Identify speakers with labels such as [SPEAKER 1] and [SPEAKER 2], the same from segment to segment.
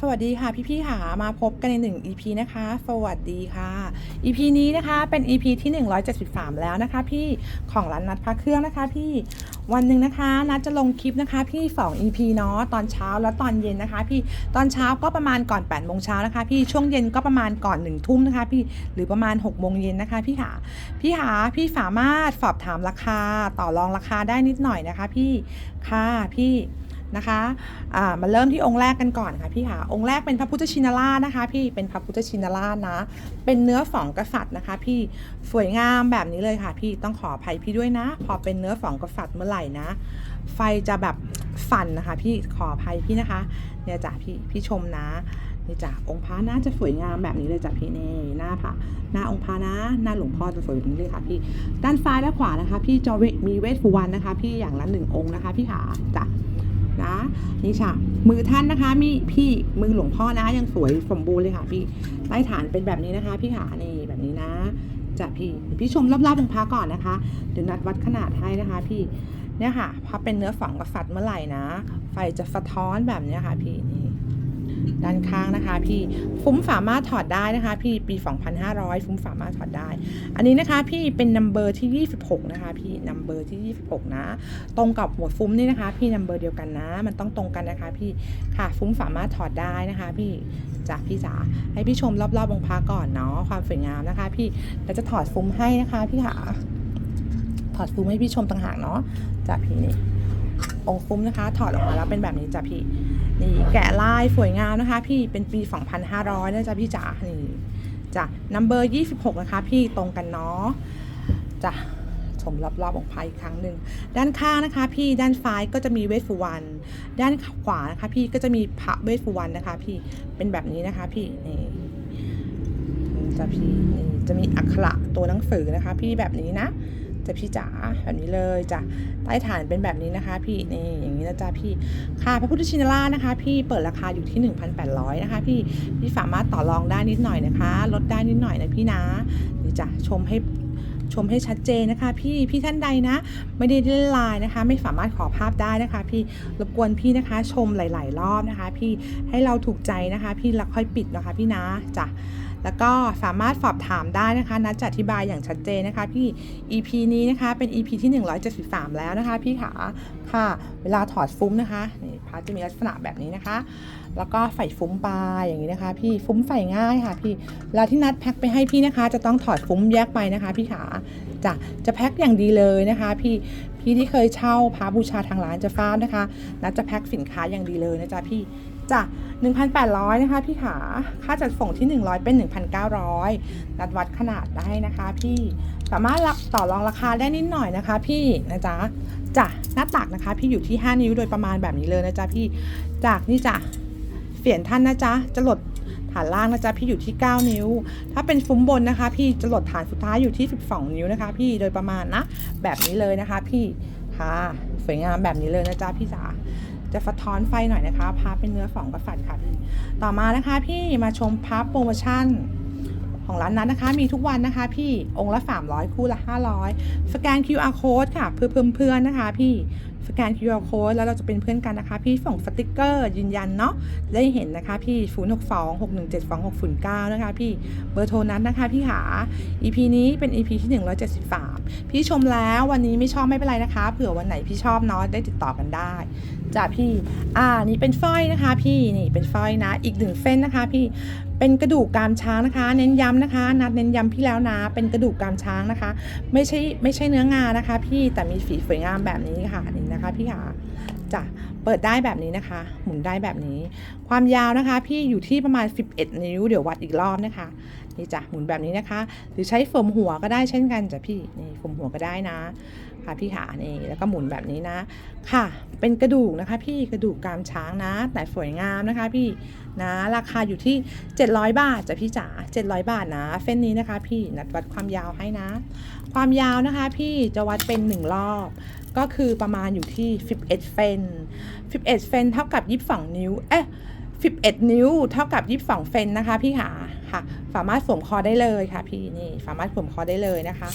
[SPEAKER 1] สวัสดีค่ะพี่ๆค่ะมาพบกันในหนึ่ง EP นะคะ สวัสดีค่ะ EP นี้นะคะเป็น EP ที่ 173 แล้วนะคะ พี่ของร้านนัดพักเครื่องนะคะ พี่วันหนึ่งนะคะนัดจะลงคลิปนะคะพี่ 2 EP เนาะตอนเช้าและตอนเย็นนะคะ พี่ตอนเช้าก็ประมาณก่อน8โมงเช้านะคะพี่ช่วงเย็นก็ประมาณก่อน1ทุ่มนะคะ พี่หรือประมาณ6โมงเย็นนะคะพี่ค่ะพี่หาพี่สามารถสอบถามราคาต่อรองราคาได้นิดหน่อยนะคะ พี่ค่ะพี่ นะคะอ่ามาเริ่มที่องค์แรกกันก่อนค่ะพี่ค่ะองค์แรกเป็นพระพุทธชินราชนะคะ พี่เป็นพระพุทธชินราชนะ เป็นเนื้อสองกษัตริย์นะคะ พี่สวยงามแบบนี้เลยค่ะ พี่ต้องขออภัยพี่ด้วยนะ พอเป็นเนื้อสองกษัตริย์เมื่อไหร่นะ ไฟจะแบบสั่นนะคะ พี่ขออภัยพี่นะคะ เนี่ยจ้ะพี่พี่ชมนะนี่จ้ะองค์พระน่าจะสวยงามแบบนี้เลยจ้ะพี่นี่หน้าพระหน้าองค์พระนะ หน้าหลวงพ่อจะสวยแบบนี้เลยค่ะพี่ด้านซ้ายและขวานะคะ พี่จะมีเวทสุวรรณนะคะ พี่อย่างละหนึ่งองค์นะคะ พี่ขาจ้ะ นะนี่ค่ะ มือท่านนะคะ มีพี่มือหลวงพ่อนะยังสวยสมบูรณ์เลยค่ะ พี่ใต้ฐานเป็นแบบนี้นะคะ พี่ขานี่แบบนี้นะจะพี่พี่ชมรอบๆองค์พระก่อนนะคะเดี๋ยวนัดวัดขนาดให้นะคะ พี่เนี่ยค่ะพระเป็นเนื้อฝังกษัตริย์เมื่อไหร่นะ ไฟจะสะท้อนแบบนี้ค่ะ พี่นี่ ด้านข้างนะคะ พี่ฟุ้มสามาถอดได้นะคะ พี่ปี 2500 ฟุ้มสามาถอดได้ อันนี้นะคะ พี่เป็นนัมเบอร์ที่ 26 นะคะ พี่นัมเบอร์ที่ 26 นะ ตรงกับหัวฟุ้มนี่นะคะ พี่นัมเบอร์เดียวกันนะ มันต้องตรงกันนะคะ พี่ค่ะฟุ้มสามาถอดได้นะคะ พี่จ้ะพี่จ๋าให้พี่ชมรอบๆองค์พระก่อนเนาะความสวยงามนะคะ พี่เราจะถอดฟุ้มให้นะคะ พี่ค่ะถอดฟุ้มให้พี่ชมต่างหากเนาะจ้ะพี่นี่ องคุ้มนะคะ ถอดออกมาแล้วเป็นแบบนี้จ้ะพี่ นี่แกะลายสวยงามนะคะ พี่เป็นปี 2500นะจ๊ะพี่จ๋านี่จ้ะนัมเบอร์26 นะคะ พี่ตรงกันเนาะจ้ะชมรอบๆองค์พระอีกครั้งหนึ่งด้านข้างนะคะ พี่ด้านซ้ายก็จะมีเวสสุวรรณด้านขวานะคะ พี่ก็จะมีพระเวสสุวรรณนะคะ พี่เป็นแบบนี้นะคะ พี่นี่จะพี่นี่จะมีอักขระตัวหนังสือนะคะ พี่แบบนี้นะ จะพี่จ๋าแบบนี้เลยจ้ะใต้ฐานเป็นแบบนี้นะคะ พี่นี่อย่างนี้นะจ๊ะพี่ค่ะพระพุทธชินราชนะคะ พี่เปิดราคาอยู่ที่ 1,800 นะคะ พี่พี่สามารถต่อรองได้นิดหน่อยนะคะ ลดได้นิดหน่อยนะพี่นะนี่จ้ะชมให้ชมให้ชัดเจนนะคะ พี่พี่ท่านใดนะ ไม่ได้เล่นไลน์นะคะ ไม่สามารถขอภาพได้นะคะ พี่รบกวนพี่นะคะ ชมหลาย ๆ รอบนะคะ พี่ให้เราถูกใจนะคะ พี่แล้วค่อยปิดนะคะ พี่นะจ้ะ แล้วก็สามารถสอบถามได้นะคะนัดจะอธิบายอย่างชัดเจนนะคะ พี่ EP นี้นะคะเป็น EP ที่ 173 แล้วนะคะ พี่ขาค่ะ เวลาถอดฟุ้มนะคะนี่พาร์ทจะมีลักษณะแบบนี้นะคะ แล้วก็ใส่ฟุ้มปลาอย่างนี้นะคะ พี่ฟุ้มใส่ง่ายค่ะ พี่เวลาที่นัดแพ็คไปให้พี่นะคะ จะต้องถอดฟุ้มแยกไปนะคะ พี่ขาจะจะแพ็คอย่างดีเลยนะคะ พี่พี่ที่เคยเช่าพาบูชาทางร้านจะทราบนะคะนัดจะแพ็คสินค้าอย่างดีเลยนะจ๊ะพี่ จ้ะ1,800นะคะพี่ขาค่าจัดส่งที่ 100 เป็น 1,900 นัดวัดขนาดได้นะคะ พี่สามารถต่อรองราคาได้นิดหน่อยนะคะ พี่นะจ๊ะจ้ะหน้าตักนะคะ พี่อยู่ที่ 5 นิ้วโดยประมาณแบบนี้เลยนะจ๊ะพี่จากนี่จ้ะเสียนท่านนะจ๊ะจะหลดฐานล่างนะจ๊ะพี่อยู่ที่ 9 นิ้ว ถ้าเป็นฟุ้มบนนะคะ พี่จะหลดฐานสุดท้ายอยู่ที่ 12 นิ้วนะคะ พี่โดยประมาณนะแบบนี้เลยนะคะ พี่ค่ะสวยงามแบบนี้เลยนะจ๊ะพี่จ๋า จะสะท้อนไฟหน่อยนะคะพาเป็นเนื้อสองกษัตริย์ค่ะพี่ต่อมานะคะพี่มาชมพับโปรโมชั่นของร้านนั้นนะคะ มีทุกวันนะคะ พี่องค์ละ 300 คู่ละ 500 สแกน QR code ค่ะ เพื่อเพิ่มเพื่อนนะคะ พี่สแกน QR code แล้วเราจะเป็นเพื่อนกันนะคะ พี่ส่งสติกเกอร์ยืนยันเนาะได้เห็นนะคะ พี่ 0 6 2 6 1 7 2 6 0 9 นะคะ พี่เบอร์โทรนั้นนะคะ พี่หา EP นี้เป็น EP ที่ 173 พี่ชมแล้ววันนี้ไม่ชอบไม่เป็นไรนะคะ เผื่อวันไหนพี่ชอบเนาะได้ติดต่อกันได้ จ้ะพี่ อ่า นี่เป็นสร้อยนะคะพี่ นี่เป็นสร้อยนะ อีกหนึ่งเส้นนะคะพี่ เป็นกระดูกกามช้างนะคะ เน้นย้ำนะคะ นัดเน้นย้ำพี่แล้วนะ เป็นกระดูกกามช้างนะคะ ไม่ใช่ไม่ใช่เนื้องานะคะ พี่ แต่มีฝีสวยงามแบบนี้ค่ะ นี่นะคะพี่ค่ะจะเปิดได้แบบนี้นะคะ หมุนได้แบบนี้ ความยาวนะคะ พี่อยู่ที่ประมาณ 11 นิ้ว เดี๋ยววัดอีกรอบนะคะ นี่จ้ะหมุนแบบนี้นะคะ หรือใช้ฝมหัวก็ได้เช่นกันจ้ะพี่ นี่ฝมหัวก็ได้นะ ค่ะพี่ขานี่แล้วก็หมุนแบบนี้นะ ค่ะ เป็นกระดูกนะคะ พี่กระดูกกรามช้างนะแต่สวยงามนะคะ พี่นะราคาอยู่ที่ 700 บาทจ้ะพี่จ๋า700 บาทนะ เส้นนี้นะคะ พี่นัดวัดความยาวให้นะ ความยาวนะคะ พี่จะวัดเป็น 1 รอบ ก็คือประมาณอยู่ที่ 11 เซน11 เซนเท่ากับ 22 นิ้ว เอ๊ะ11 นิ้วเท่ากับ 22 เซนนะคะ พี่ขาค่ะ สามารถสวมคอได้เลยค่ะ พี่นี่สามารถสวมคอได้เลยนะคะ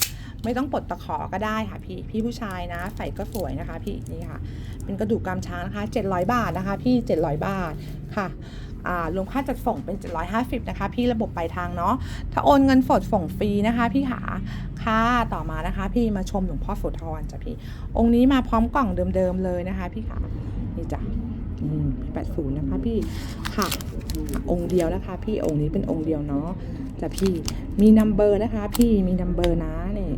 [SPEAKER 1] ไม่ต้องปลดตะขอก็ได้ค่ะพี่พี่ผู้ชายนะใส่ก็สวยนะคะ พี่นี่ค่ะ เป็นกระดูกกรามช้างนะคะ700 บาทนะคะ พี่ 700 บาทค่ะรวมค่าจัดส่งเป็น 750 นะคะ พี่ระบบปลายทางเนาะ ถ้าโอนเงินสดส่งฟรีนะคะ พี่หาค่ะต่อมานะคะ พี่มาชมหลวงพ่อโสธรจ้ะพี่ องค์นี้มาพร้อมกล่องเดิมๆเลยนะคะ พี่ขานี่จ้ะอืมแปดศูนย์นะคะพี่ค่ะ องค์เดียวนะคะ พี่องค์นี้เป็นองค์เดียวเนาะจ้ะพี่มีนัมเบอร์นะคะ พี่มีนัมเบอร์นะนี่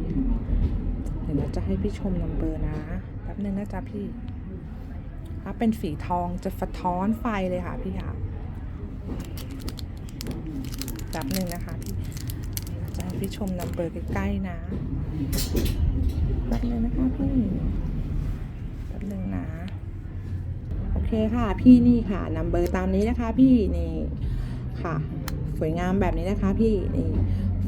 [SPEAKER 1] เดี๋ยวจะให้พี่ชมนัมเบอร์นะแป๊บนึงนะจ๊ะพี่ถ้าเป็นสีทองจะสะท้อนไฟเลยค่ะพี่ค่ะแป๊บนึงนะคะพี่จะให้พี่ชมนัมเบอร์ใกล้ๆนะแป๊บนึงนะคะพี่แป๊บนึงนะโอเคค่ะพี่นี่ค่ะนัมเบอร์ตามนี้นะคะพี่นี่ค่ะ สวยงามแบบนี้นะคะพี่นี่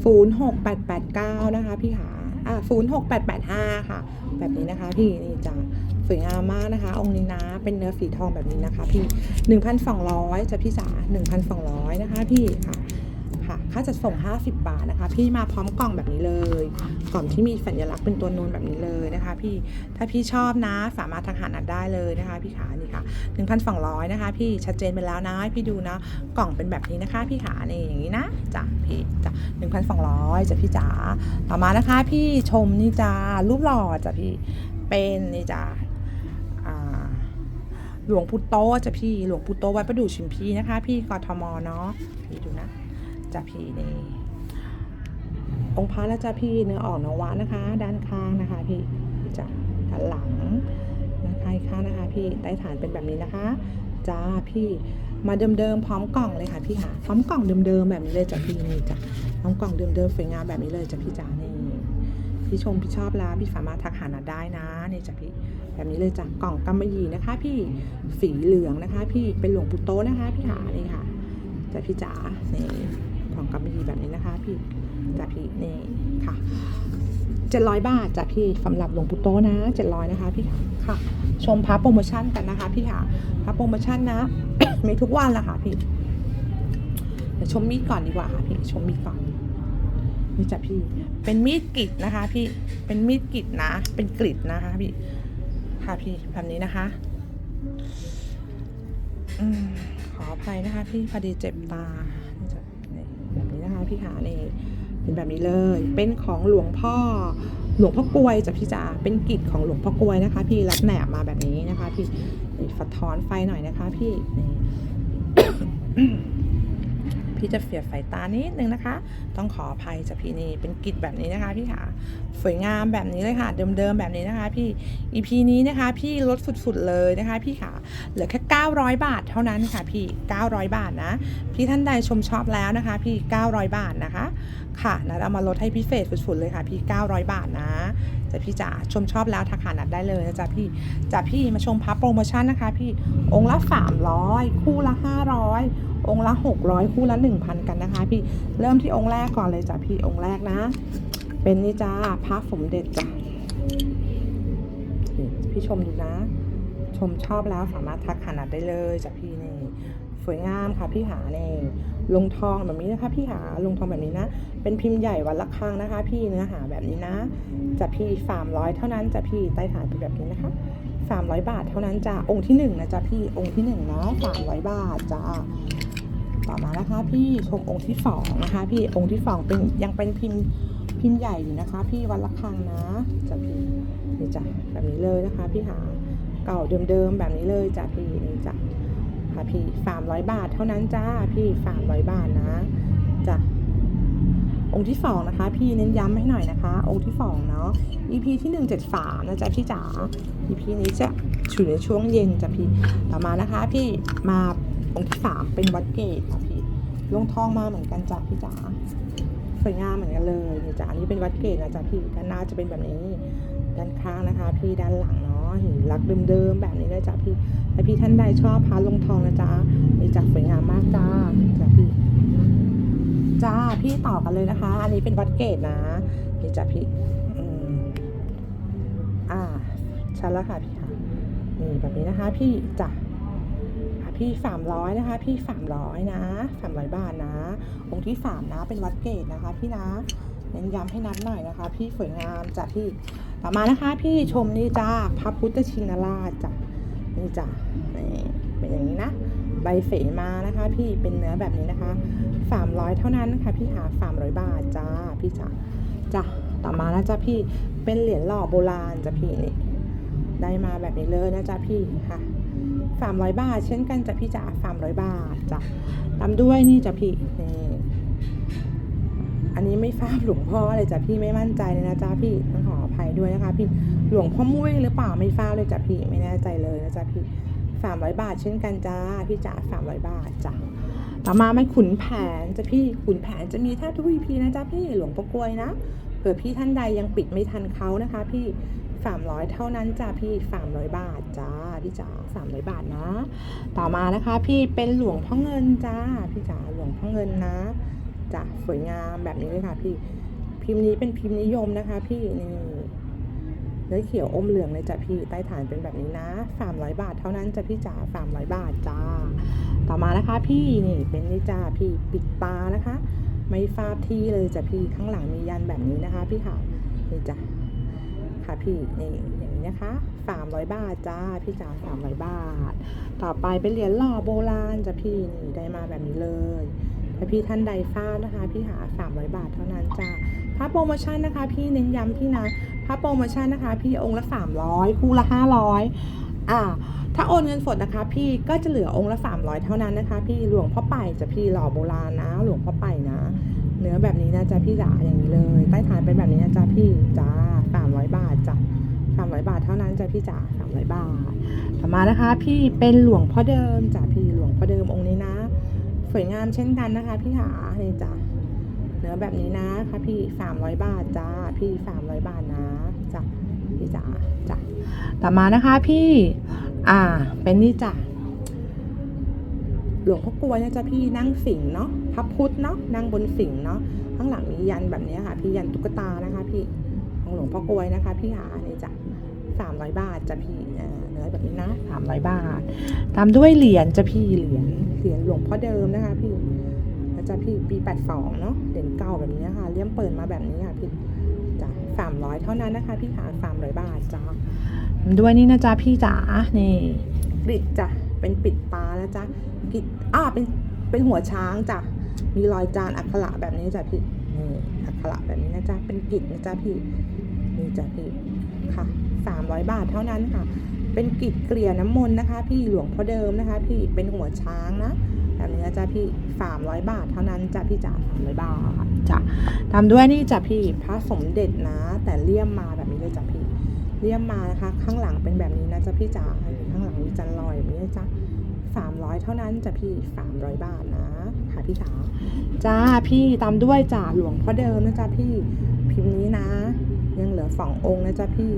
[SPEAKER 1] ศูนย์หกแปดแปดเก้านะคะพี่ขา อะศูนย์หกแปดแปดห้าค่ะ แบบนี้นะคะพี่นี่จ้ะสวยงามมากนะคะ องค์นี้นะเป็นเนื้อสีทองแบบนี้นะคะ พี่หนึ่งพันสองร้อยจะพี่จ๋าหนึ่งพันสองร้อยนะคะ พี่ค่ะ ค่าจัดส่ง 50 บาทนะคะ พี่มาพร้อมกล่องแบบนี้เลย กล่องที่มีสัญลักษณ์เป็นตัวนูนแบบนี้เลยนะคะ พี่ถ้าพี่ชอบนะสามารถทักหานัดได้เลยนะคะ พี่ขานี่ค่ะ 1,200 นะคะ พี่ชัดเจนไปแล้วนะให้พี่ดูนะกล่องเป็นแบบนี้นะคะ พี่ขานี่อย่างนี้นะจ้ะพี่จ้ะ1,200จ้ะพี่จ๋าต่อมานะคะ พี่ชมนี่จ้ารูปหล่อจ้ะพี่เป็นนี่จ้าอ่าหลวงปู่โตจ้ะพี่หลวงปู่โตวัดประดู่ชิมพีนะคะ พี่กทมเนาะพี่ดูนะ จ้ะพี่นี่องค์พระนะจ๊ะพี่เนื้อออกนวะนะคะ ด้านข้างนะคะ พี่จ้ะด้านหลังนะคะข้างนะคะ พี่ใต้ฐานเป็นแบบนี้นะคะจ้าพี่มาเดิมๆพร้อมกล่องเลยค่ะพี่ค่ะพร้อมกล่องเดิมๆแบบนี้เลยจ้ะพี่นี่จ้ะพร้อมกล่องเดิมๆสวยงามแบบนี้เลยจ้ะพี่จ๋านี่พี่ชมพี่ชอบแล้วพี่สามารถทักหานัดได้นะนี่จ้ะพี่แบบนี้เลยจ้ะกล่องกำมะหยี่นะคะ พี่สีเหลืองนะคะ พี่เป็นหลวงปู่โตนะคะ พี่ขานี่ค่ะจ้ะพี่จ๋านี่ กล่องกำมะหยี่แบบนี้นะคะ พี่จ้ะพี่นี่ค่ะเจ็ดร้อยบาทจ้ะพี่สำหรับหลวงปู่โตนะเจ็ดร้อยนะคะพี่ค่ะ ชมพระโปรโมชั่นกันนะคะ พี่ค่ะพระโปรโมชั่นนะ มีทุกวันละค่ะพี่เดี๋ยวชมมีดก่อนดีกว่าค่ะพี่ชมมีดก่อนนี่จ้ะพี่เป็นมีดกรีดนะคะ พี่เป็นมีดกรีดนะ เป็นกรีดนะคะ พี่ค่ะพี่แบบนี้นะคะอืมขออภัยนะคะ พี่พอดีเจ็บตา พี่ขานี่เป็นแบบนี้เลย เป็นของหลวงพ่อหลวงพ่อกลวยจ้ะพี่จ๋าเป็นกิจของหลวงพ่อกลวยนะคะ พี่รัดแหนบมาแบบนี้นะคะ พี่ฝัดทอนไฟหน่อยนะคะ พี่นี่ พี่จะเฟียดสายตานิดนึงนะคะ ต้องขออภัยจ้ะพี่นี่เป็นกิจแบบนี้นะคะพี่ขาสวยงามแบบนี้เลยค่ะ เดิมๆแบบนี้นะคะ พี่ EP นี้นะคะ พี่ลดสุดๆเลยนะคะ พี่ขาเหลือแค่ 900 บาทเท่านั้นค่ะ พี่ 900 บาทนะ พี่ท่านใดชมชอบแล้วนะคะ พี่ 900 บาทนะคะ ค่ะนัดเอามาลดให้พิเศษสุดๆเลยค่ะ พี่ 900 บาทนะจะพี่จ๋าชมชอบแล้วทักหานัดได้เลยนะจ๊ะพี่จะพี่มาชมพับโปรโมชั่นนะคะ พี่องค์ละ 300 คู่ละ 500 องค์ละ 600 คู่ละ 1,000 กันนะคะ พี่เริ่มที่องค์แรกก่อนเลยจ้ะพี่องค์แรกนะ เป็นนี่จ้าพระสมเด็จจ้ะพี่ชมดูนะ ชมชอบแล้วสามารถทักหานัดได้เลยจ้ะพี่นี่สวยงามค่ะพี่หาเนี่ยลงทองแบบนี้นะคะพี่หาลงทองแบบนี้นะ เป็นพิมพ์ใหญ่วันละครั้งนะคะ พี่เนื้อหาแบบนี้นะจะพี่สามร้อยเท่านั้นจะพี่ใต้ฐานเป็นแบบนี้นะคะสามร้อยบาทเท่านั้นจ้ะองค์ที่หนึ่งนะจ๊ะพี่องค์ที่หนึ่งนะสามร้อยบาทจ้า ต่อมานะคะพี่ชมองค์ที่สองนะคะพี่องค์ที่สองเป็นยังเป็นพิมพ์พิมพ์ใหญ่อยู่นะคะ พี่วันละครั้งนะจะพี่นี่จ้ะแบบนี้เลยนะคะ พี่หาเก่าเดิมๆแบบนี้เลยจ้ะพี่นี่จ้ะค่ะพี่สามร้อยบาทเท่านั้นจ้าพี่สามร้อยบาทนะจ้ะองค์ที่สองนะคะ พี่เน้นย้ำให้หน่อยนะคะ องค์ที่สองเนาะ EP ที่หนึ่งเจ็ดสามนะจ๊ะพี่จ๋า EP นี้จะอยู่ในช่วงเย็นจ้ะพี่ต่อมานะคะ พี่มา องค์ที่สามเป็นวัดเกตค่ะพี่ลงทองมาเหมือนกันจ้ะพี่จ๋าสวยงามเหมือนกันเลยนี่จ้ะอันนี้เป็นวัดเกตนะจ๊ะพี่ด้านหน้าจะเป็นแบบนี้ด้านข้างนะคะ พี่ด้านหลังเนาะหินลักเดิมๆแบบนี้เลยจ้ะพี่ถ้าพี่ท่านใดชอบพาลงทองนะจ๊ะนี่จักสวยงามมากจ้าจ้ะพี่จ้าพี่ต่อกันเลยนะคะ อันนี้เป็นวัดเกตนะนี่จ้ะพี่อ่าชัดแล้วค่ะพี่ค่ะนี่แบบนี้นะคะ พี่จ้ะอะ พี่สามร้อยนะคะ พี่สามร้อยนะสามร้อยบาทนะ องค์ที่สามนะ เป็นวัดเกตนะคะ พี่นะ เน้นย้ำให้นัดหน่อยนะคะ พี่สวยงามจ้ะพี่ ต่อมานะคะ พี่ชมนี่จ้าพระพุทธชินราชจ้ะนี่จ้ะนี่เป็นอย่างนี้นะ ใบเสมานะคะ พี่เป็นเนื้อแบบนี้นะคะสามร้อยเท่านั้นค่ะ พี่หาสามร้อยบาทจ้า พี่จ๋าจ้ะต่อมานะจ๊ะพี่ เป็นเหรียญหล่อโบราณจ้ะพี่นี่ ได้มาแบบนี้เลยนะจ๊ะพี่ค่ะ สามร้อยบาท เช่นกันจ้ะพี่จ๋าสามร้อยบาทจ้ะตามด้วยนี่จ้ะพี่นี่อันนี้ไม่ทราบหลวงพ่อเลยจ้ะพี่ไม่มั่นใจเลยนะจ๊ะพี่ต้องขออภัยด้วยนะคะ พี่หลวงพ่อมุ้ยหรือเปล่าไม่ทราบเลยจ้ะพี่ไม่แน่ใจเลยนะจ๊ะพี่สามร้อยบาท เช่นกันจ้าพี่จ๋าสามร้อยบาทจ้ะต่อมาไม่ขุนแผนจะพี่ขุนแผนจะมีแทบทุก EP นะจ๊ะพี่หลวงประกวยนะเผื่อพี่ท่านใดยังปิดไม่ทันเขานะคะ พี่ สามร้อยเท่านั้นจ้าพี่สามร้อยบาทจ้าพี่จ๋าสามร้อยบาทนะ ต่อมานะคะ พี่เป็นหลวงพ่อเงินจ้าพี่จ๋าหลวงพ่อเงินนะจ้ะสวยงามแบบนี้เลยค่ะพี่ พิมพ์นี้เป็นพิมพ์นิยมนะคะ พี่นี่เนื้อเขียวอมเหลืองเลยจ้ะพี่ใต้ฐานเป็นแบบนี้นะ 300 บาทเท่านั้นจ้ะพี่จ๋า300 บาทจ้า ต่อมานะคะ พี่นี่เป็นนี่จ้าพี่ปิดตานะคะ ไม่ฟาดที่เลยจ้ะพี่ข้างหลังมียันแบบนี้นะคะ พี่ค่ะนี่จ้ะ ค่ะพี่นี่อย่างนี้นะคะ 300 บาทจ้าพี่จ๋า300 บาท ต่อไปเป็นเหรียญหล่อโบราณจ้ะพี่นี่ได้มาแบบนี้เลยถ้าพี่ท่านใดฟาดนะคะ พี่หา 300 บาทเท่านั้นจ้าถ้าโปรโมชั่นนะคะ พี่เน้นย้ำพี่นะถ้าโปรโมชั่นนะคะ พี่องค์ละ 300 คู่ละ 500อ่าถ้าโอนเงินสดนะคะ พี่ก็จะเหลือองค์ละ 300 เท่านั้นนะคะ พี่หลวงพ่อไปจะพี่หล่อโบราณนะ หลวงพ่อไปนะ เนื้อแบบนี้นะจ๊ะพี่จ๋าอย่างนี้เลย ใต้ฐานเป็นแบบนี้นะจ๊ะพี่จ้า300บาทจ้ะ300 บาทเท่า นั้นจ้ะพี่จ๋า300บาทต่อมานะคะ พี่เป็นหลวงพ่อเดิมจ้ะพี่หลวงพ่อเดิมองค์นี้นะ สวยงามเช่นกันนะคะ พี่หานี่จ้ะเนื้อแบบนี้นะคะพี่สามร้อยบาทจ้าพี่สามร้อยบาทนะจ้ะพี่จ๋าจ้ะต่อมานะคะพี่ อ่า เป็นนี่จ้ะหลวงพ่อกลวยนะจ๊ะพี่นั่งสิงเนาะพระพุทธเนาะนั่งบนสิงเนาะข้างหลังมียันแบบนี้ค่ะ พี่ยันตุ๊กตานะคะ พี่ของหลวงพ่อกลวยนะคะ พี่หานี่จ้ะ สามร้อยบาทจ้ะพี่เนื้อแบบนี้นะสามร้อยบาท ตามด้วยเหรียญจ้ะพี่เหรียญเหรียญหลวงพ่อเดิมนะคะพี่นะจ๊ะพี่ปี 82 เนาะเหรียญเก่าแบบนี้ค่ะเลี่ยมเปิดมาแบบนี้ค่ะพี่จ้ะ300 เท่านั้นนะคะ พี่ขา300 บาทจ้าด้วยนี่นะจ๊ะพี่จ๋านี่ปิดจ้ะเป็นปิดตานะจ๊ะกิดอ่าเป็นเป็นหัวช้างจ้ะมีรอยจานอักขระแบบนี้จ้ะพี่นี่อักขระแบบนี้นะจ๊ะเป็นกิดนะจ๊ะพี่นี่จ้ะพี่ค่ะ 300 บาทเท่านั้นค่ะ เป็นกิดเกลี่ยน้ำมนต์นะคะ พี่หลวงพ่อเดิมนะคะ พี่เป็นหัวช้างนะแบบนี้นะจ๊ะพี่สามร้อยบาทเท่านั้นจ้ะพี่จ๋าสามร้อยบาทจ้ะตามด้วยนี่จ้ะพี่พระสมเด็จนะ แต่เลี่ยมมาแบบนี้เลยจ้ะพี่เลี่ยมมานะคะ ข้างหลังเป็นแบบนี้นะจ๊ะพี่จ๋าข้างหลังมีจันลอยแบบนี้จ๊ะสามร้อยเท่านั้นจ้ะพี่สามร้อยบาทนะ ค่ะพี่จ๋าจ้าพี่ตามด้วยจ้ะหลวงพ่อเดิมนะจ๊ะพี่พิมพ์นี้นะ ยังเหลือสององค์นะจ๊ะพี่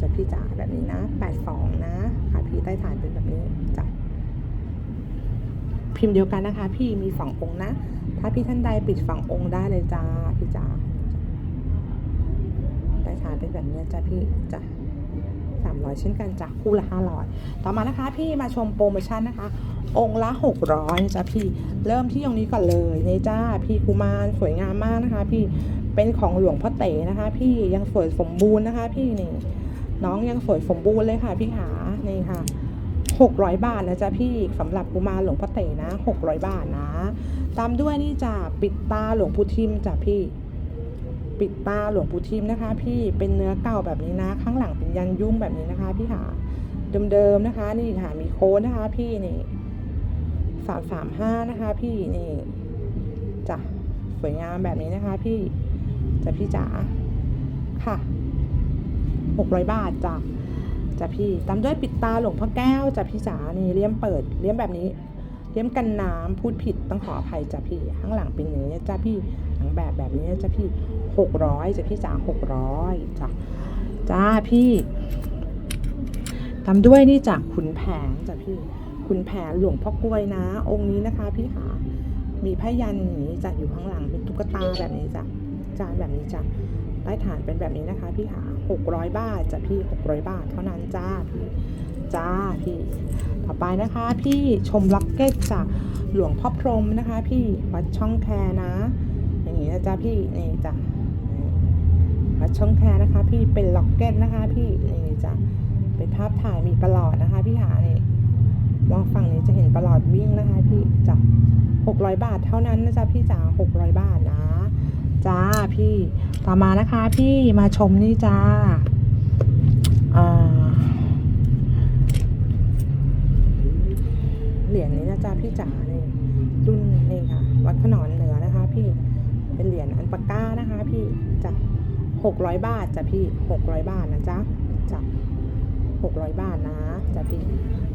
[SPEAKER 1] จะพี่จ๋าแบบนี้นะแปดสองนะค่ะพี่ใต้ฐานเป็นแบบนี้จ้ะพิมพ์เดียวกันนะคะ พี่มีสององค์นะ ถ้าพี่ท่านใดปิดฝั่งองค์ได้เลยจ้าพี่จ๋าได้ฐานเป็นแบบนี้จ้าพี่จ้ะสามร้อยเช่นกันจ้ะคู่ละห้าร้อยต่อมานะคะ พี่มาชมโปรโมชั่นนะคะ องค์ละหกร้อยจ้ะพี่เริ่มที่องนี้ก่อนเลยนี่จ้าพี่กุมารสวยงามมากนะคะ พี่เป็นของหลวงพ่อเต๋นะคะ พี่ยังสวยสมบูรณ์นะคะ พี่นี่ น้องยังสวยสมบูรณ์เลยค่ะพี่ขานี่ค่ะหกร้อยบาทนะจ๊ะพี่สำหรับกุมารหลวงพ่อเต๋นะหกร้อยบาทนะ ตามด้วยนี่จ้ะปิดตาหลวงปู่ทิมจ้ะพี่ ปิดตาหลวงปู่ทิมนะคะ พี่เป็นเนื้อเก่าแบบนี้นะ ข้างหลังเป็นยันยุ่งแบบนี้นะคะ พี่หาเดิมๆนะคะ นี่ค่ะมีโค้ดนะคะ พี่นี่สามสามห้านะคะ พี่นี่จ้ะสวยงามแบบนี้นะคะ พี่จ้ะพี่จ๋าค่ะ หกร้อยบาทจ้ะจ้ะพี่ตามด้วยปิดตาหลวงพ่อแก้วจ้ะพี่จ๋านี่เลี่ยมเปิดเลี่ยมแบบนี้เลี่ยมกันน้ำพูดผิดต้องขออภัยจ้ะพี่ข้างหลังเป็นอย่างนี้จ้ะพี่หลังแบบแบบนี้จ้ะพี่หกร้อยจ้ะพี่จ๋าหกร้อยจ้ะจ้าพี่ตามด้วยนี่จากขุนแผนจ้ะพี่ขุนแผนหลวงพ่อกล้วยนะ องค์นี้นะคะพี่ขามีพยันอย่างนี้จ้ะอยู่ข้างหลังเป็นตุ๊กตาแบบนี้จ้ะจานแบบนี้จ้ะ ใต้ฐานเป็นแบบนี้นะคะพี่หา600 บาทจ้ะพี่ 600 บาทเท่านั้นจ้าพี่จ้าพี่ต่อไปนะคะ พี่ชมล็อกเก็ตจากหลวงพ่อพรหมนะคะ พี่วัดช่องแคนะ อย่างนี้นะจ้าพี่นี่จ้ะวัดช่องแคนะคะ พี่เป็นล็อกเก็ตนะคะ พี่นี่จ้ะเป็นภาพถ่ายมีประหลอดนะคะ พี่หานี่ว่าฝั่งนี้จะเห็นประหลอดวิ่งนะคะ พี่จ้ะหกร้อยบาทเท่านั้นนะจ๊ะพี่จ๋าหกร้อยบาทนะ จ้าพี่ต่อมานะคะพี่มาชมนี่จ้าเหรียญนี้นะจ๊ะพี่จ๋านี่รุ่นนี่ค่ะ วัดขนอนเหนือนะคะ พี่เป็นเหรียญอันปากก้านะคะ พี่จ้ะหกร้อยบาทจ้ะพี่หกร้อยบาทนะจ๊ะจ้ะหกร้อยบาทนะจ้ะพี่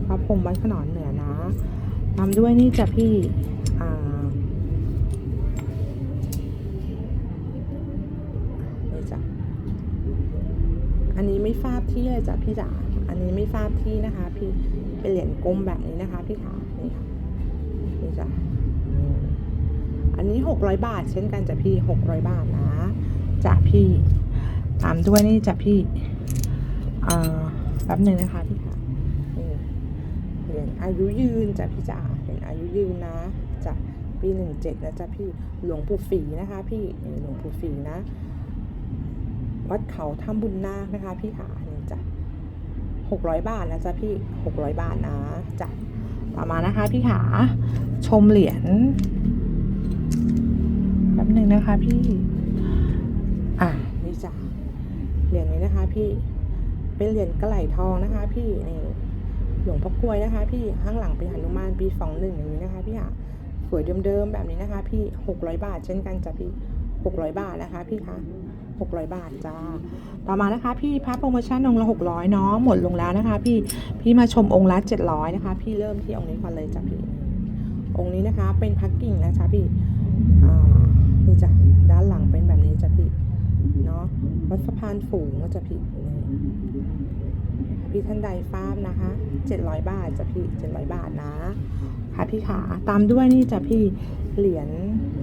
[SPEAKER 1] พระพรมวัดขนอนเหนือนะตามด้วยนี่จ้ะพี่อ่านี่จ้ะ อันนี้ไม่ฟาบที่เลยจ้ะพี่จ๋า อันนี้ไม่ฟาบที่นะคะ พี่เป็นเหรียญกลมแบบนี้นะคะ พี่ขานี่ค่ะนี่จ้ะอันนี้หกร้อยบาท เช่นกันจ้ะพี่หกร้อยบาทนะจ้ะพี่ ตามด้วยนี่จ้ะพี่อ่าแป๊บหนึ่งนะคะพี่ขาเหรียญอายุยืนจ้ะพี่จ๋าเหรียญอายุยืนนะจากปีหนึ่งเจ็ดนะจ๊ะพี่หลวงปู่ฝีนะคะ พี่นี่หลวงปู่ฝีนะ วัดเขาถ้ำบุญนาคนะคะ พี่ขานี่จ้ะหกร้อยบาทนะจ๊ะพี่หกร้อยบาทนะจ้ะต่อมานะคะ พี่ขาชมเหรียญแป๊บหนึ่งนะคะ พี่ อะนี่จ้ะเหรียญนี้นะคะ พี่เป็นเหรียญกระไหลทองนะคะ พี่นี่หลวงพ่อกล้วยนะคะ พี่ข้างหลังเป็นหนุมานปีสองหนึ่งอย่างนี้นะคะ พี่ค่ะสวยเดิมๆแบบนี้นะคะ พี่หกร้อยบาทเช่นกันจ้ะพี่หกร้อยบาทนะคะ พี่คะ หกร้อยบาทจ้า ต่อมานะคะพี่พระโปรโมชั่นองค์ละหกร้อยเนาะหมดลงแล้วนะคะ พี่พี่มาชมองค์ละเจ็ดร้อยนะคะ พี่เริ่มที่องค์นี้ก่อนเลยจ้ะพี่องค์นี้นะคะเป็นพักกิ่งนะคะพี่อ่านี่จ้ะด้านหลังเป็นแบบนี้จ้ะพี่เนาะวัดสะพานฝูงนะจ้ะพี่พี่ท่านใดฟ้ามนะคะ 700 บาทจ้ะพี่ 700 บาทนะ ค่ะพี่ขาตามด้วยนี่จ้ะพี่เหรียญ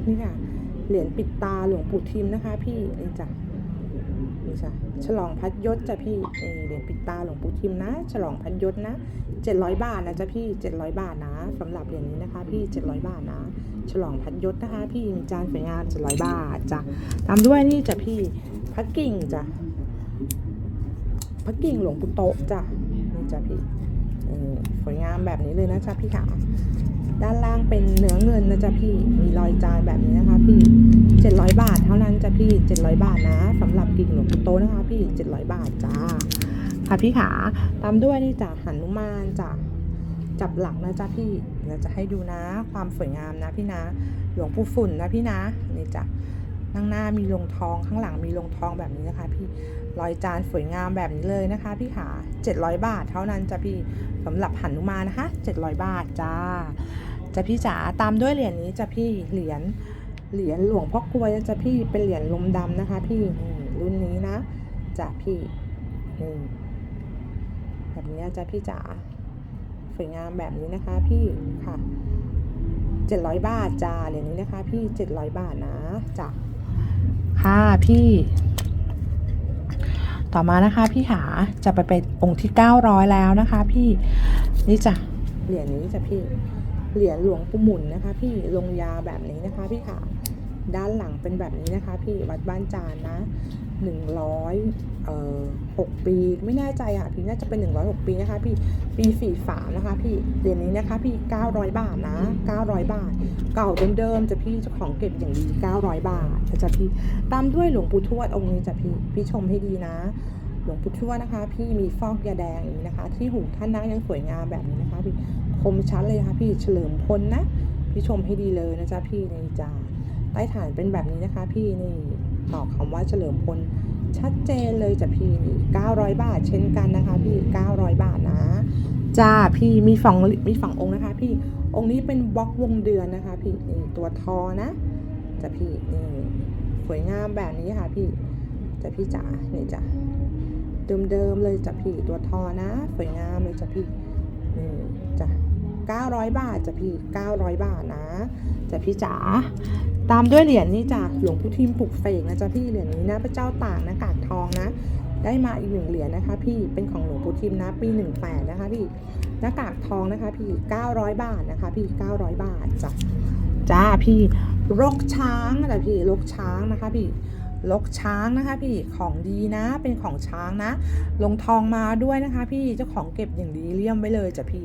[SPEAKER 1] นี่ค่ะเหรียญปิดตาหลวงปู่ทิมนะคะ พี่นี่จ้ะ จ้ะฉลองพัดยศจ้ะพี่เอเหรียญปิดตาหลวงปู่ทิมนะ ฉลองพัดยศนะ700บาทนะจ้ะพี่700บาทนะสำหรับเหรียญนี้นะคะ พี่700บาทนะ ฉลองพัดยศนะคะ พี่มีจานสวยงาม700บาทจ้ะตามด้วยนี่จ้ะพี่พัดกิ่งจ้ะพักกิ่งหลวงปู่โตจ้ะนี่จ้ะพี่ สวยงามแบบนี้เลยนะจ๊ะพี่ขาด้านล่างเป็นเนื้อเงินนะจ๊ะพี่ มีรอยจานแบบนี้นะคะพี่ 700 บาทเท่านั้นจ้ะพี่ 700 บาทนะสำหรับกิ่งหลวงปู่โตนะคะพี่ 700 บาทจ้า ค่ะพี่ขาตามด้วยนี่จ้ะหันุมานจ้ะจับหลักนะจ๊ะพี่เราจะให้ดูนะ ความสวยงามนะพี่นะ หลวงปู่ฝุ่นนะพี่นะนี่จ้ะข้างหน้ามีลงทองข้างหลังมีลงทองแบบนี้นะคะ พี่ รอยจานสวยงามแบบนี้เลยนะคะพี่ขา700 บาทเท่านั้นจ้ะพี่สำหรับหันุมานะคะ 700 บาทจ้าจ้ะพี่จ๋าตามด้วยเหรียญนี้จ้ะพี่เหรียญเหรียญหลวงพ่อกลวยจ้ะพี่เป็นเหรียญลมดำนะคะ พี่รุ่นนี้นะจ้ะพี่นี่แบบนี้จ้ะพี่จ๋าสวยงามแบบนี้นะคะ พี่ค่ะ700บาทจ้าเหรียญนี้นะคะ พี่700บาทนะจ้ะค่ะพี่ ต่อมานะคะพี่หาจะไปเป็นองค์ที่ 900 แล้วนะคะ พี่นี่จ้ะเหรียญนี้จ้ะพี่เหรียญหลวงปู่หมุนนะคะ พี่ลงยาแบบนี้นะคะ พี่ขาด้านหลังเป็นแบบนี้นะคะ พี่วัดบ้านจานนะ 100เอ่อ6ปี ไม่แน่ใจอะพี่น่าจะเป็น 106 ปีนะคะพี่ปี43นะคะพี่เหรียญนี้นะคะพี่ 900 บาทนะ 900 บาท เก่าเดิมๆจะพี่เจ้าของเก็บอย่างดี 900 บาทนะจ๊ะพี่ตามด้วยหลวงปู่ทวดองค์นี้จะพี่พี่ชมให้ดีนะหลวงปู่ทวดนะคะ พี่มีฟอกยาแดงอย่างนี้นะคะ ที่หูท่านนั่งยังสวยงามแบบนี้นะคะพี่คมชัดเลยค่ะพี่เฉลิมพลนะพี่ชมให้ดีเลยนะจ๊ะพี่ในจ้าใต้ฐานเป็นแบบนี้นะคะ พี่นี่ ตอกคำว่าเฉลิมพลชัดเจนเลยจ้ะพี่นี่900 บาท เช่นกันนะคะ พี่900 บาทนะจ้าพี่มีสองมีสององค์นะคะ พี่องค์นี้เป็นบล็อกวงเดือนนะคะ พี่นี่ตัวทอนะจ้ะพี่นี่สวยงามแบบนี้ค่ะ พี่จ้ะพี่จ๋านี่จ้ะเดิมๆเลยจ้ะพี่ตัวทอนะ สวยงามเลยจ้ะพี่นี่จ้ะ 900 บาทจ้ะพี่ 900 บาทนะจ้ะพี่จ๋าตามด้วยเหรียญนี้จ้ะหลวงพุทิมปลุกเสกนะจ้ะพี่เหรียญนี้นะพระเจ้าต่างนะกากทองนะ ได้มาอีกหนึ่งเหรียญนะคะ พี่เป็นของหลวงพุทิมนะปี18นะคะพี่หน้ากากทองนะคะพี่ 900 บาทนะคะ พี่ 900 บาทจ้ะจ้าพี่รกช้างนะพี่รกช้างนะคะพี่ลกช้างนะคะพี่ของดีนะเป็นของช้างนะ ลงทองมาด้วยนะคะ พี่เจ้าของเก็บอย่างดีเลี่ยมไว้เลยจ้ะพี่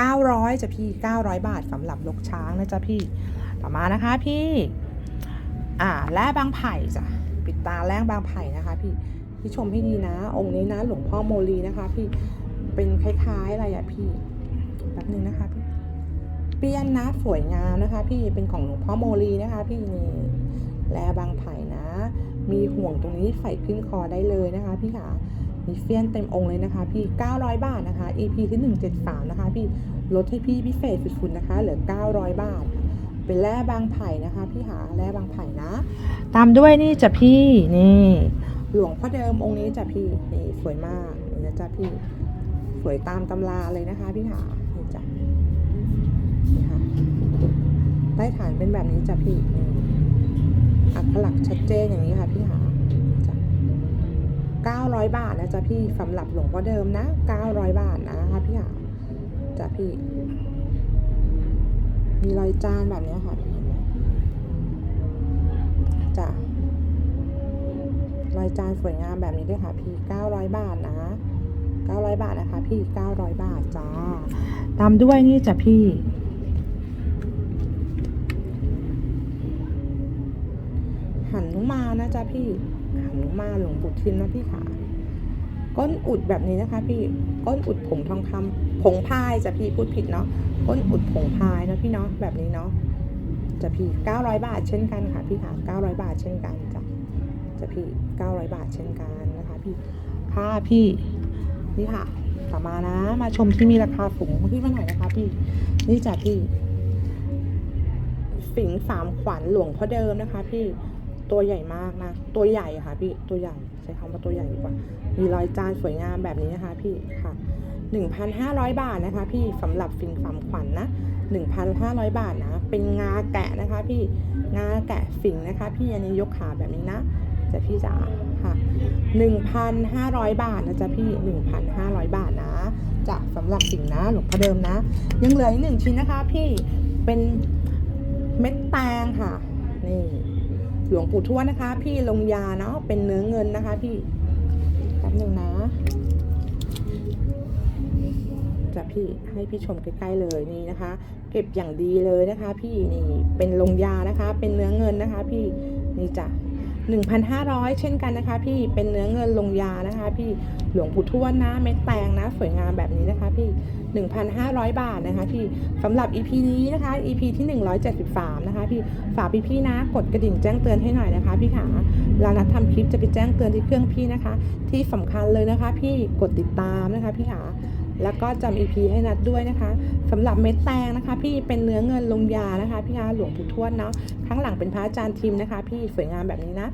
[SPEAKER 1] 900จ้ะพี่ 900 บาทสำหรับลกช้างนะจ๊ะพี่ ต่อมานะคะพี่ อ่าแร่บางไผ่จ้ะปิดตาแร่บางไผ่นะคะ พี่พี่ชมให้ดีนะ องค์นี้นะ หลวงพ่อโมลีนะคะ พี่เป็นคล้ายๆอะไรอะพี่แป๊บนึงนะคะพี่เปี้ยนนะสวยงามนะคะ พี่เป็นของหลวงพ่อโมลีนะคะ พี่นี่แร่บางไผ่นะ มีห่วงตรงนี้ใส่ขึ้นคอได้เลยนะคะ พี่ขา มีเฟี้ยนเต็มองค์เลยนะคะพี่ 900 บาทนะคะ EP ที่ 173 นะคะพี่ ลดให้พี่พิเศษสุดๆนะคะ เหลือ 900 บาท เป็นแร่บางไผ่นะคะพี่หาแร่บางไผ่นะ ตามด้วยนี่จ้ะพี่นี่ หลวงพ่อเดิมองค์นี้จ้ะพี่นี่สวยมากนี่นะจ๊ะพี่สวยตามตำราเลยนะคะพี่หานี่จ้ะนี่ค่ะใต้ฐานเป็นแบบนี้จ้ะพี่นี่อักขลักชัดเจนอย่างนี้ค่ะพี่หา 900 บาทนะจ๊ะพี่สำหรับหลวงพ่อเดิมนะ 900 บาทนะคะพี่หาจ้ะพี่ มีรอยจานแบบนี้ค่ะพี่เห็นไหมจ้ะรอยจานสวยงามแบบนี้ด้วยค่ะพี่900 บาทนะ900 บาทนะคะ พี่ 900 บาทจ้า ตามด้วยนี่จ้ะพี่ หันนุมานะจ๊ะพี่ หันนุมานหลวงปู่ทิมนะพี่ค่ะก้นอุดแบบนี้นะคะ พี่ก้นอุดผงทองคำผงพายจะพี่พูดผิดเนาะก้นอุดผงพายนะพี่เนาะแบบนี้เนาะจะพี่900บาทเช่นกันค่ะ พี่ค่ะ900บาทเช่นกันจ้ะจะพี่900บาทเช่นกันนะคะพี่ค่ะพี่นี่ค่ะต่อมานะ มาชมที่มีราคาสูงขึ้นมาหน่อยนะคะ พี่นี่จ้ะพี่สิงห์สามขวัญหลวงพ่อเดิมนะคะ พี่ ตัวใหญ่มากนะ ตัวใหญ่ค่ะพี่ ตัวใหญ่ใช้คำว่าตัวใหญ่ดีกว่า มีรอยจานสวยงามแบบนี้นะคะพี่ค่ะ1,500 บาทนะคะพี่สำหรับสิงห์สามขวัญนะ1,500 บาทนะ เป็นงาแกะนะคะพี่ งาแกะฝิ่งนะคะ พี่อันนี้ยกขาแบบนี้นะจะพี่จ๋าค่ะ1,500 บาทนะจ๊ะพี่ 1,500 บาทนะจะสำหรับสิ่งนะหลวงพ่อเดิมนะ ยังเหลืออีกหนึ่งชิ้นนะคะพี่เป็นเม็ดแตงค่ะ นี่ หลวงปู่ทวดนะคะ พี่ลงยาเนาะเป็นเนื้อเงินนะคะ พี่แป๊บหนึ่งนะจะพี่ให้พี่ชมใกล้ๆเลยนี่นะคะ เก็บอย่างดีเลยนะคะ พี่นี่เป็นลงยานะคะ เป็นเนื้อเงินนะคะ พี่นี่จ้ะ 1,500 เช่นกันนะคะ พี่เป็นเนื้อเงินลงยานะคะ พี่หลวงปู่ทวดนะเม็ดแตงนะ สวยงามแบบนี้นะคะ พี่ 1,500 บาทนะคะ พี่สำหรับ EP นี้นะคะ EP ที่ 173 นะคะ พี่ฝากพี่ๆนะ กดกระดิ่งแจ้งเตือนให้หน่อยนะคะ พี่ขาเวลานัดทำคลิปจะไปแจ้งเตือนที่เครื่องพี่นะคะ ที่สำคัญเลยนะคะ พี่กดติดตามนะคะ พี่ขา แล้วก็จำอีพีให้นัดด้วยนะคะสำหรับเม็ดแตงนะคะ พี่เป็นเนื้อเงินลงยานะคะ พี่คะหลวงปู่ทวดเนาะข้างหลังเป็นพระอาจารย์ทิมนะคะ พี่สวยงามแบบนี้นะ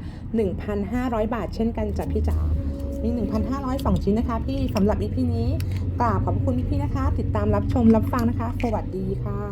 [SPEAKER 1] 1,500 บาทเช่นกันจ้ะพี่จ๋ามี 1,500 2ชิ้นนะคะ พี่สำหรับอีพีนี้กราบขอบพระคุณพี่ๆนะคะ ติดตามรับชมรับฟังนะคะ สวัสดีค่ะ